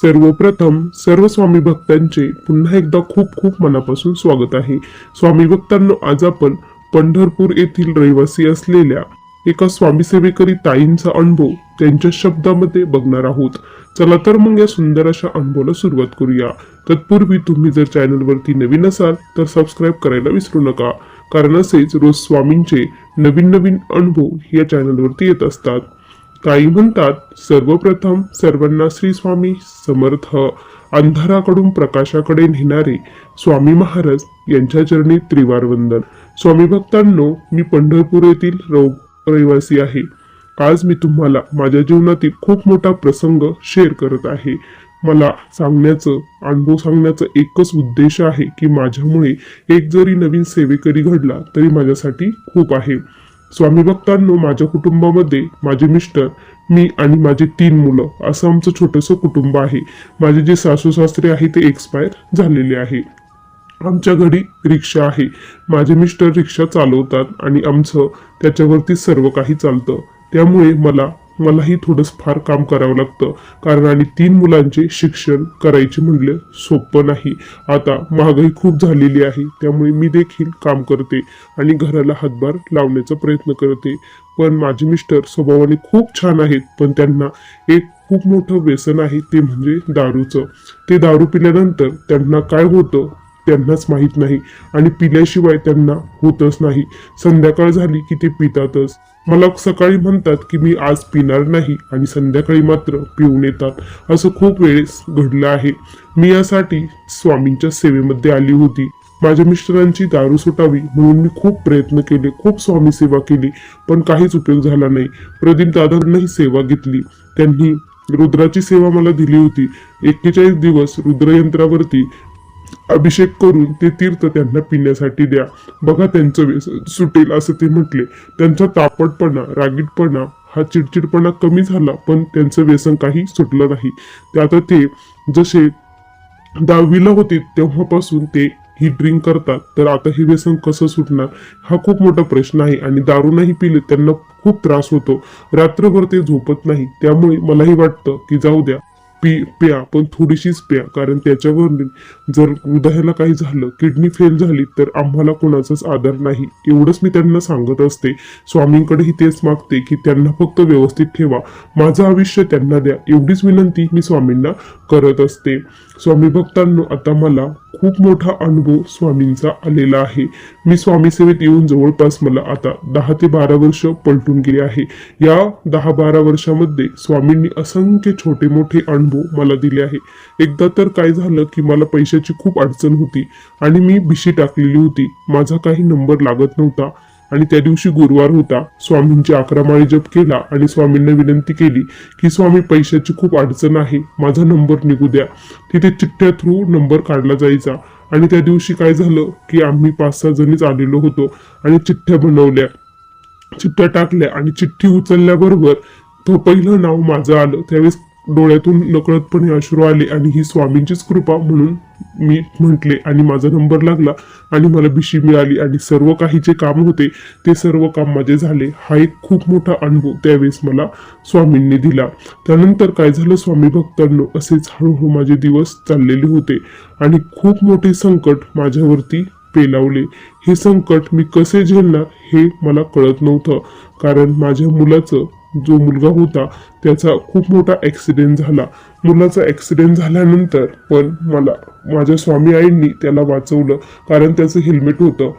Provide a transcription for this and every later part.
सर्वप्रथम सर्व स्वामी भक्तांचे पुन्हा एकदा खूप खूप मनापासून स्वागत आहे. स्वामी भक्तांनो आज आपण पंढरपूर येथील रहिवासी असलेल्या एका स्वामी सेवेकरी ताईंचा अनुभव त्यांच्या शब्दामध्ये बघणार आहोत. चला तर मग या सुंदर अशा अनुभवाला सुरुवात करूया. तत्पूर्वी तुम्ही जर चॅनलवरती नवीन असाल तर सबस्क्राईब करायला विसरू नका. कारण असेच रोज स्वामींचे नवीन नवीन अनुभव या चॅनलवरती येत असतात. ताई म्हणतात सर्वप्रथम सर्वांना श्री स्वामी समर्थ. अंधाराकडून प्रकाशाकडे नेणारे स्वामी महाराज यांच्या चरणी त्रिवार वंदन स्वामी भक्तांनो मी पंढरपूर येथील रहिवासी आहे. आज मी तुम्हाला माझ्या जीवनातील खूप मोठा प्रसंग शेअर करत आहे. मला सांगण्याचं अनुभव सांगण्याचा एकच उद्देश आहे की माझ्यामुळे एक जरी नवीन सेवेकरी घडला तरी माझ्यासाठी खूप आहे. स्वामी भक्तांनो माझ्या कुटुंबामध्ये माझे मिस्टर मी आणि माझे तीन मुलं असं आमचं छोटंसं कुटुंब आहे. माझे जे सासू सासरे आहे ते एक्सपायर झालेले आहे. आमच्या घरी रिक्षा आहे. माझे मिस्टर रिक्षा चालवतात आणि आमचं त्याच्यावरती सर्व काही चालतं. त्यामुळे मला मलाही थोडंसं फार काम करावं लागतं. कारण आणि तीन मुलांचे शिक्षण करायचे म्हणलं सोपं नाही. आता महागाई खूप झालेली आहे त्यामुळे मी देखील काम करते आणि घराला हातभार लावण्याचा प्रयत्न करते. पण माझे मिस्टर स्वभावाने खूप छान आहेत पण त्यांना एक खूप मोठं व्यसन आहे ते म्हणजे दारूचं. ते दारू पिल्यानंतर त्यांना काय होतं त्यांनाच माहीत नाही आणि पिल्याशिवाय त्यांना होतच नाही. संध्याकाळ झाली की ते पितातच. मला सकाळी म्हणतात की मी आज पिणार नाही आणि संध्याकाळी मात्र पिऊन येतात. असं खूप वेळेस घडलं आहे. मी यासाठी स्वामींच्या सेवेमध्ये आली होती. माझ्या मिस्टरांची दारू सुटावी म्हणून मी खूप प्रयत्न केले खूप स्वामी सेवा केली पण काहीच उपयोग झाला नाही. प्रदीप दादांनाही सेवा घेतली. त्यांनी रुद्राची सेवा मला दिली होती. एक्केचाळीस दिवस रुद्रयंत्रावरती अभिषेक करून ते तीर्थ त्यांना पिण्यासाठी द्या. बघा त्यांचं व्यसन सुटेल असं ते म्हटले. त्यांचा तापटपणा रागीटपणा हा चिडचिडपणा कमी झाला पण त्यांचं व्यसन काही सुटलं नाही. ते आता ते जसे दहावीला होते तेव्हापासून ते ही ड्रिंक करतात. तर आता हे व्यसन कसं सुटणार? हा खूप मोठा प्रश्न आहे आणि दारू नाही पिले त्यांना खूप त्रास होतो. रात्रभर ते झोपत नाही. त्यामुळे मलाही वाटतं की जाऊ द्या. पी प्या पण थोडीशीच प्या कारण त्याच्यावर जर हृदयाला काही झालं किडनी फेल झाली तर आम्हाला कोणाचाच आदर नाही. एवढंच मी त्यांना सांगत असते. स्वामींकडेही तेच मागते की त्यांना फक्त व्यवस्थित ठेवा. माझं आयुष्य त्यांना द्या. एवढीच विनंती मी स्वामींना करत असते. स्वामी भक्तांनो आता मला खूप मोठा अनुभव स्वामींचा आलेला आहे. मी स्वामी सेवेत येऊन जवळपास मला आता दहा ते बारा वर्ष पलटून गेले आहे. या दहा बारा वर्षामध्ये स्वामींनी असंख्य छोटे मोठे अनुभव मला दिले आहे. एकदा तर काय झालं की मला पैशाची खूप अडचण होती आणि मी भिशी टाकलेली होती. माझा काही नंबर लागत नव्हता. आणि त्या दिवशी गुरुवार होता. स्वामींची अकरा माळी जप केला आणि स्वामींना विनंती केली की स्वामी पैशाची खूप अडचण आहे. माझा नंबर निघू द्या. तिथे चिठ्ठ्या थ्रू नंबर काढला जायचा. आणि त्या दिवशी काय झालं की आम्ही पाच सहा जणीच आलेलो होतो आणि चिठ्ठ्या बनवल्या. चिठ्ठ्या टाकल्या आणि चिठ्ठी उचलल्याबरोबर तो पहिलं नाव माझं आलं. त्यावेळेस डोळ्यातून नकळतपणे अश्रू आले आणि ही स्वामींचीच कृपा म्हणून मी म्हटले आणि माझा नंबर लागला आणि मला भीशी मिळाली आणि सर्व काही जे काम होते ते सर्व काम माझे झाले. हा एक खूप मोठा अनुभव त्यावेळेस मला स्वामींनी दिला. त्यानंतर काय झालं स्वामी भक्तांनो असेच हळूहळू माझे दिवस चाललेले होते आणि खूप मोठे संकट माझ्यावरती पेलावले. हे संकट मी कसे झेलणार हे मला कळत नव्हतं. कारण माझ्या मुलाचं जो मुलगा होता त्याचा खूप मोठा ॲक्सिडेंट झाला. मुलाचा ॲक्सिडेंट झाल्यानंतर पण मला माझ्या स्वामी आईंनी त्याला वाचवलं कारण त्याचं हेल्मेट होतं.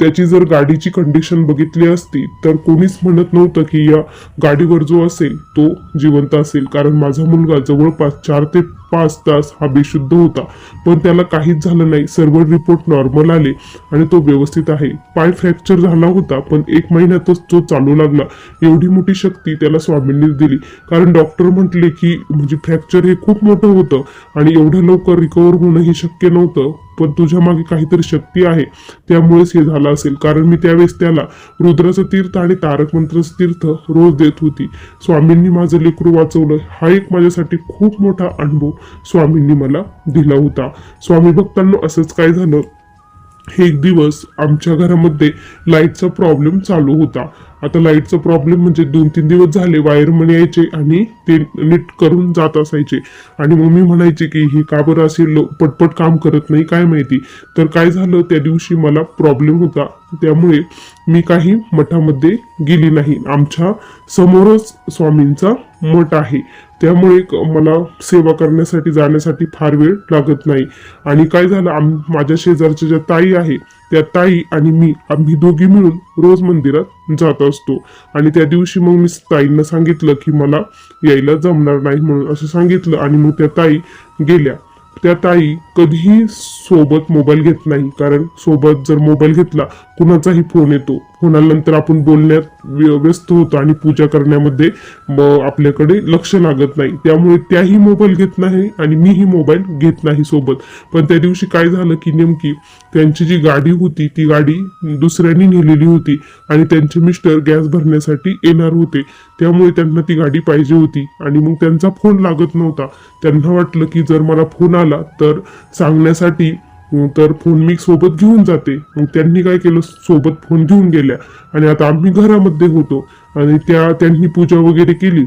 त्याची जर गाडीची कंडिशन बघितली असती तर कोणीच म्हणत नव्हतं की या गाडीवर जो असेल तो जिवंत असेल. कारण माझा मुलगा जवळपास चार ते पाच तास हा बेशुद्ध होता. पण त्याला काहीच झालं नाही. सर्व रिपोर्ट नॉर्मल आले आणि तो व्यवस्थित आहे. पाय फ्रॅक्चर झाला होता पण एक महिन्यातच तो चालू लागला. एवढी मोठी शक्ती त्याला स्वामींनी दिली. कारण डॉक्टर म्हटले की म्हणजे फ्रॅक्चर हे खूप मोठं होतं आणि एवढं लवकर रिकवर होणं हे शक्य नव्हतं. पण तुझ्या मागे काहीतरी शक्ती आहे. त्यामुळेच हे झालं असेल. कारण मी त्यावेळेस त्याला रुद्राचं तीर्थ आणि तारक मंत्राचं तीर्थ रोज देत होती. स्वामींनी माझं लेकरू वाचवलं. हा एक माझ्यासाठी खूप मोठा अनुभव स्वामींनी मला दिला होता. स्वामी भक्तांना असंच काय झालं? एक दिवस आमच्या घरामध्ये लाईटचा प्रॉब्लेम चालू होता. आता लाईटचा प्रॉब्लेम म्हणजे दोन तीन दिवस झाले वायरमन यायचे आणि ते नीट करून जात असायचे. आणि मम्मी म्हणायचे की हे का बरं असे लो- पटपट काम करत नाही काय माहिती? तर काय झालं त्या दिवशी मला प्रॉब्लेम होता. त्यामुळे मी काही मठामध्ये गेली नाही. आमच्या समोरच स्वामींचा मठ आहे. त्यामुळे मला सेवा करण्यासाठी जाण्यासाठी फार वेळ लागत नाही. आणि काय झालं आम माझ्या शेजारच्या ज्या ताई आहे त्या ताई आणि मी आम्ही दोघी मिळून रोज मंदिरात जात असतो. आणि त्या दिवशी मग मी ताईंना सांगितलं की मला यायला जमणार नाही म्हणून असं सांगितलं आणि मग त्या ताई गेल्या. त्या ताई कधीही सोबत मोबाईल घेत नाही कारण सोबत जर मोबाईल घेतला कुणाचाही फोन येतो. फोन आल्यानंतर आपण बोलण्यात व्य- व्यस्त होतो आणि पूजा करण्यामध्ये आपल्याकडे लक्ष लागत नाही. त्यामुळे त्याही मोबाईल घेत नाही आणि मीही मोबाईल घेत नाही सोबत. पण त्या दिवशी काय झालं की नेमकी त्यांची जी गाडी होती ती गाडी दुसऱ्यांनी नेलेली होती आणि त्यांचे मिस्टर गॅस भरण्यासाठी येणार होते. त्यामुळे त्यांना ती गाडी पाहिजे होती आणि मग त्यांचा फोन लागत नव्हता. त्यांना वाटलं की जर मला फोन आला तर सांगण्यासाठी तर फोन मी सोबत घेऊन जाते. मग त्यांनी काय केलं? सोबत फोन घेऊन गेल्या. आणि आता आम्ही घरामध्ये होतो. आणि त्या त्यांनी पूजा वगैरे केली.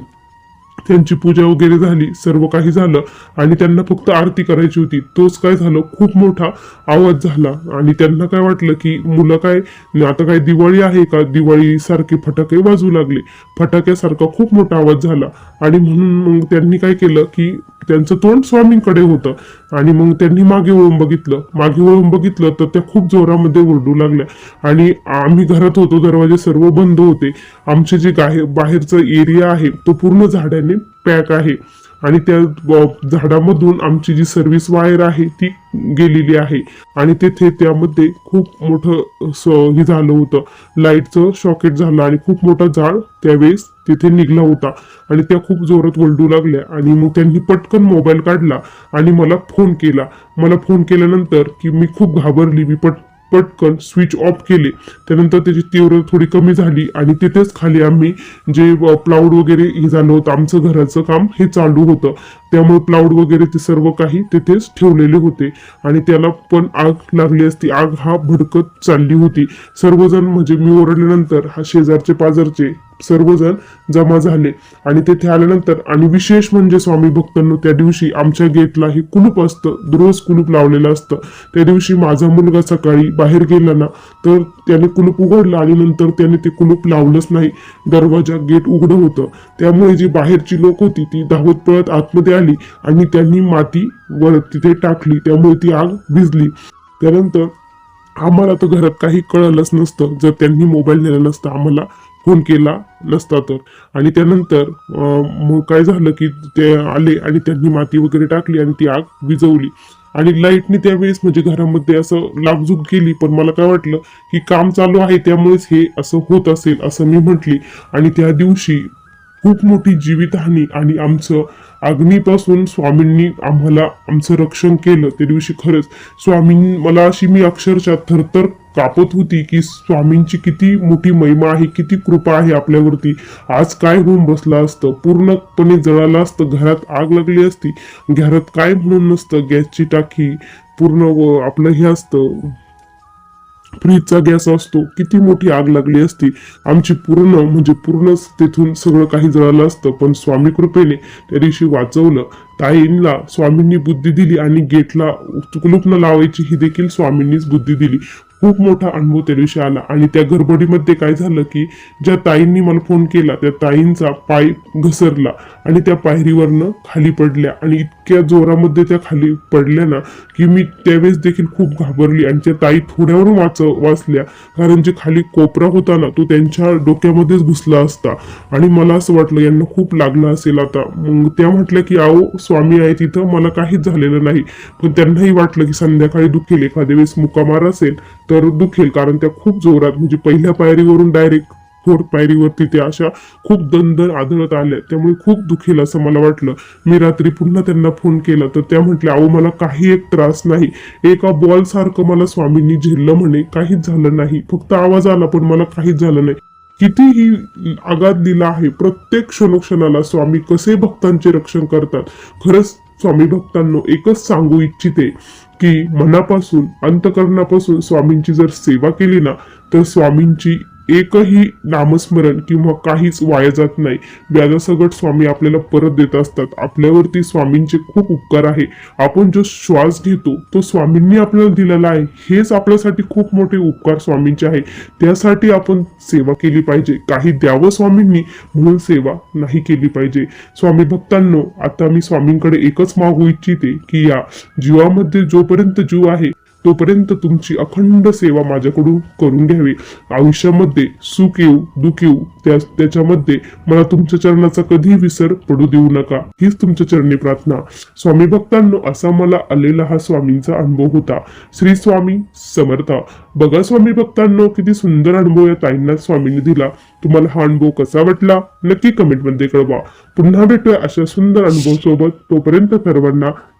त्यांची पूजा वगैरे झाली सर्व काही झालं आणि त्यांना फक्त आरती करायची होती. तोच काय झालं? खूप मोठा आवाज झाला आणि त्यांना काय वाटलं की मुलं काय आता काय दिवाळी आहे का? दिवाळी सारखे फटाके वाजू लागले. फटाक्यासारखा खूप मोठा आवाज झाला आणि म्हणून मग त्यांनी काय केलं की त्यांचं तोंड स्वामींकडे होतं आणि मग त्यांनी मागे वळून बघितलं. मागे वळून बघितलं तर त्या खूप जोरामध्ये ओरडू लागल्या आणि आम्ही घरात होतो दरवाजे सर्व बंद होते. आमचे जे गाहे बाहेरचा एरिया आहे तो पूर्ण झाडाने पॅक आहे. आणि त्या झाडामधून आमची जी सर्व्हिस वायर आहे ती गेलेली आहे. आणि तेथे त्यामध्ये खूप मोठं हे झालं होतं. लाईटचं शॉकेट झालं आणि खूप मोठा झाड त्यावेळेस तिथे निघला होता. आणि त्या खूप जोरात वलडू लागल्या. आणि मग त्यांनी पटकन मोबाईल काढला आणि मला फोन केला. मला फोन केल्यानंतर की मी खूप घाबरली. मी पट पटकन स्विच ऑफ केले. त्यानंतर त्याची तीव्रता थोडी कमी झाली आणि तिथेच खाली आम्ही जे प्लाऊड वगैरे हे झालं होतं आमचं घराचं काम हे चालू होतं. त्यामुळे प्लाऊड वगैरे ते सर्व काही तिथेच ठेवलेले होते. आणि त्याला पण आग लागली असती. आग हा भडकत चालली होती. सर्वजण म्हणजे मी ओरडल्यानंतर हा शेजारचे पाजारचे सर्वजण जमा झाले. आणि तेथे आल्यानंतर आणि विशेष म्हणजे स्वामी भक्तांनो त्या दिवशी आमच्या गेटला हे कुलूप असतं. दररोज कुलूप लावलेलं असतं. त्या दिवशी माझा मुलगा सकाळी बाहेर गेला ना तर त्याने कुलूप उघडलं आणि नंतर त्याने ते कुलूप लावलंच नाही. दरवाजा गेट उघडं होतं. त्यामुळे जी बाहेरची लोक होती ती धावत पळत आतमध्ये आली आणि त्यांनी माती वर तिथे टाकली. त्यामुळे ती आग भिजली. त्यानंतर आम्हाला तर घरात काही कळलंच नसतं. जर त्यांनी मोबाईल नेला नसता आम्हाला फोन केला नसता तर. आणि त्यानंतर अं, मग काय झालं की ते आले आणि त्यांनी माती वगैरे टाकली आणि ती आग विजवली आणि लाईटने त्यावेळेस म्हणजे घरामध्ये असं लागजूक केली पण मला काय वाटलं की काम चालू आहे त्यामुळेच हे असं होत असेल असं मी म्हटली. आणि त्या दिवशी खूप मोठी जीवितहानी आणि आमचं अग्नीपासून स्वामींनी आम्हाला आमचं रक्षण केलं. त्या दिवशी खरंच स्वामीं मला अशी मी अक्षरशः थरथर कापत होती की स्वामींची किती मोठी महिमा आहे किती कृपा आहे आपल्यावरती. आज काय होऊन बसलं असतं? पूर्णपणे जळालं असतं घरात आग लागली असती. घरात काय म्हणून नसतं? गॅसची टाकी पूर्ण व आपलं हे असतं. फ्रीजचा गॅस असतो किती मोठी आग लागली असती. आमची पूर्ण म्हणजे पूर्णच तिथून सगळं काही जळालं असतं. पण स्वामी कृपेने त्या दिवशी वाचवलं. ताईंना स्वामींनी बुद्धी दिली आणि गेटला कुलूप न लावायची ही देखील स्वामींनीच बुद्धी दिली. खूप मोठा अनुभव त्या दिवशी आला. आणि त्या गडबडीमध्ये काय झालं की ज्या ताईंनी मला फोन केला त्या ताईंचा पाय घसरला आणि त्या पायरीवरनं खाली पडल्या. आणि इतक्या जोरामध्ये त्या खाली पडल्या ना की मी त्यावेळेस देखील खूप घाबरली. आणि त्या ताई थोड्यावरून वाच वाचल्या. कारण जे खाली कोपरा होता ना तो त्यांच्या डोक्यामध्येच घुसला असता. आणि मला असं वाटलं यांना खूप लागलं असेल आता. मग त्या म्हटल्या की आओ स्वामी आहे तिथं मला काहीच झालेलं नाही. पण त्यांनाही वाटलं की संध्याकाळी दुखेल. एखाद्या वेळेस मुकामार असेल तर दुखेल कारण त्या खूप जोरात म्हणजे पहिल्या पायरीवरून डायरेक्ट फोर्थ पायरीवरती त्या अशा खूप दंदर आदळत आल्या. त्यामुळे खूप दुखेल असं मला वाटलं. मी रात्री पुन्हा त्यांना फोन केला तर त्या म्हटल्या अहो मला काही एक त्रास नाही. एका बॉल सारखं मला स्वामींनी झेललं म्हणे. काहीच झालं नाही. फक्त आवाज आला पण मला काहीच झालं नाही. कितीही आघात दिला आहे प्रत्येक क्षणोक्षणाला स्वामी कसे भक्तांचे रक्षण करतात? खरंच स्वामी भक्तांनो एकच सांगू इच्छिते. की मनापासून अंतकरणापासून स्वामींची जर सेवा केली ना तर स्वामींची एकही नामस्मरण किंवा काहीच वाया जात नाही. व्याजासकट स्वामी आपल्याला परत देत असतात. आपल्यावरती स्वामींचे खूप उपकार आहे. आपण जो श्वास घेतो तो स्वामींनी आपल्याला दिलेला आहे. हेच आपल्यासाठी खूप मोठे उपकार स्वामींचे आहे. त्यासाठी आपण सेवा केली पाहिजे. काही द्यावं स्वामींनी म्हणून सेवा नाही केली पाहिजे. स्वामी भक्तांनो आता मी स्वामींकडे एकच मागू इच्छिते की या जीवामध्ये जोपर्यंत जीव आहे तोपर्यंत तुमची अखंड सेवा माझ्याकडून करून घ्यावी. आयुष्यामध्ये सुख येऊ दुख येऊ त्याच्यामध्ये मला तुमच्या चरणाचा कधी विसर पडू देऊ नका. हीच तुमच्या चरणी प्रार्थना. स्वामी भक्तांनो असा मला आलेला हा स्वामींचा अनुभव होता. श्री स्वामी समर्थ. बघा स्वामी भक्तांनो किती सुंदर अनुभव या ताईंना स्वामींनी दिला. तुम्हाला हा अनुभव कसा वाटला? नक्की कमेंटमध्ये कळवा. पुन्हा भेटूया अशा सुंदर अनुभव सोबत. तोपर्यंत सर्वांना